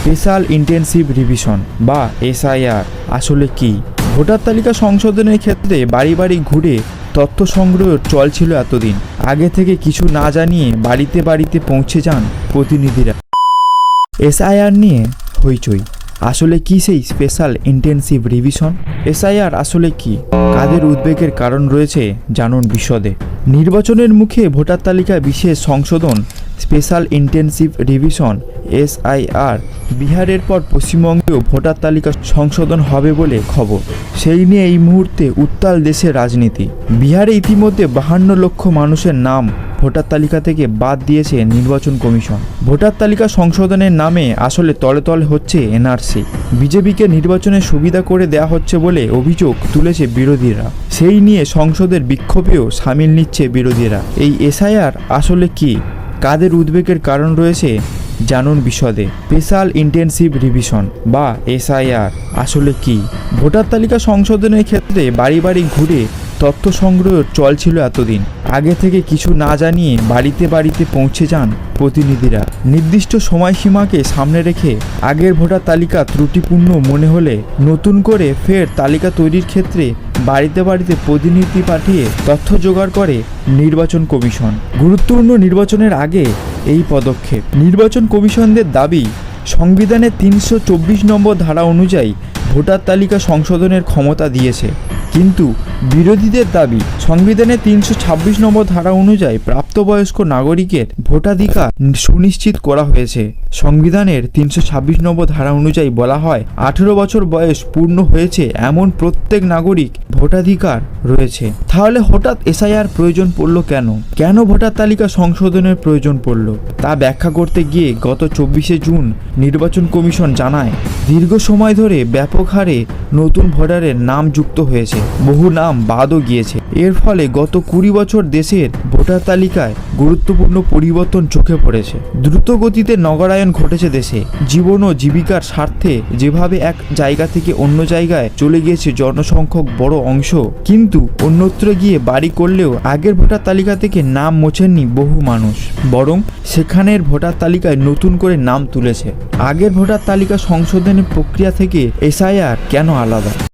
Special intensive revision বা SIR. আসলে কি? ভোটার তালিকা সংশোধনের ক্ষেত্রে বাড়ি বাড়ি ঘুরে তথ্য সংগ্রহ চলছিল এতদিন। আগে থেকে কিছু না জানিয়ে বাড়িতে বাড়িতে পৌঁছে যান প্রতিনিধিরা। এসআইআর নিয়ে হইচই। আসলে কি সেই স্পেশাল ইন্টেনসিভ রিভিশন? এসআইআর আসলে কি? কাদের উদ্বেগের কারণ রয়েছে জানুন বিশদে। নির্বাচনের মুখে ভোটার তালিকা বিশেষ সংশোধন, স্পেশাল ইন্টেনসিভ রিভিশন, এসআইআর বিহারের পর পশ্চিমবঙ্গেও ভোটার তালিকা সংশোধন হবে বলে খবর। সেই নিয়ে এই মুহূর্তে উত্তাল দেশের রাজনীতি। বিহারে ইতিমধ্যে বাহান্ন লক্ষ মানুষের নাম ভোটার তালিকা থেকে বাদ দিয়েছে নির্বাচন কমিশন। ভোটার তালিকা সংশোধনের নামে আসলে তলে তলে হচ্ছে এনআরসি। বিজেপিকে নির্বাচনের সুবিধা করে দেয়া হচ্ছে বলে অভিযোগ তুলেছে বিরোধীরা। সেই নিয়ে সংসদের বিক্ষোভেও সামিল নিচ্ছে বিরোধীরা। এই এসআইআর আসলে কি? কাদের উদ্বেগের কারণ রয়েছে? জানুন বিশদে। স্পেশাল ইন্টেনসিভ রিভিশন বা এসআইআর। আসলে কি? ভোটার তালিকা সংশোধনের ক্ষেত্রে বাড়ি বাড়ি ঘুরে তথ্য সংগ্রহ চলছিল এতদিন। আগে থেকে কিছু না জানিয়ে বাড়িতে বাড়িতে পৌঁছে যান প্রতিনিধিরা। নির্দিষ্ট সময়সীমাকে সামনে রেখে আগের ভোটার তালিকা ত্রুটিপূর্ণ মনে হলে নতুন করে ফের তালিকা তৈরির ক্ষেত্রে বাড়িতে বাড়িতে প্রতিনিধি পাঠিয়ে তথ্য জোগাড় করে নির্বাচন কমিশন। গুরুত্বপূর্ণ নির্বাচনের আগে এই পদক্ষেপ। নির্বাচন কমিশনদের দাবি সংবিধানের তিনশো চব্বিশ নম্বর ধারা অনুযায়ী ভোটার তালিকা সংশোধনের ক্ষমতা দিয়েছে। কিন্তু বিরোধীদের দাবি, সংবিধানে তিনশো ছাব্বিশ নম্বর ধারা অনুযায়ী প্রাপ্তবয়স্ক নাগরিকের ভোটাধিকার সুনিশ্চিত করা হয়েছে। সংবিধানের তিনশো ছাব্বিশ নম্বর ধারা অনুযায়ী বলা হয়, আঠেরো বছর বয়স পূর্ণ হয়েছে এমন প্রত্যেক নাগরিক ভোটাধিকার রয়েছে। তাহলে হঠাৎ এসআইআর প্রয়োজন পড়ল কেন? কেন ভোটার তালিকা সংশোধনের প্রয়োজন পড়ল? তা ব্যাখ্যা করতে গিয়ে গত চব্বিশে জুন নির্বাচন কমিশন জানায়, দীর্ঘ সময় ধরে ব্যাপক হারে নতুন ভোটারের নাম যুক্ত হয়েছে। বহু নাম বাদও গিয়েছে। এর ফলে গত কুড়ি বছর দেশের ভোটার তালিকায় গুরুত্বপূর্ণ পরিবর্তন চোখে পড়েছে। দ্রুত গতিতে নগরায়ন ঘটেছে দেশে। জীবন ও জীবিকার স্বার্থে যেভাবে এক জায়গা থেকে অন্য জায়গায় চলে গিয়েছে জনসংখ্যক বড় অংশ, কিন্তু অন্যত্র গিয়ে বাড়ি করলেও আগের ভোটার তালিকা থেকে নাম মোছেননি বহু মানুষ। বরং সেখানের ভোটার তালিকায় নতুন করে নাম তুলেছে। আগের ভোটার তালিকা সংশোধনের প্রক্রিয়া থেকে এসআইআর কেন আলাদা?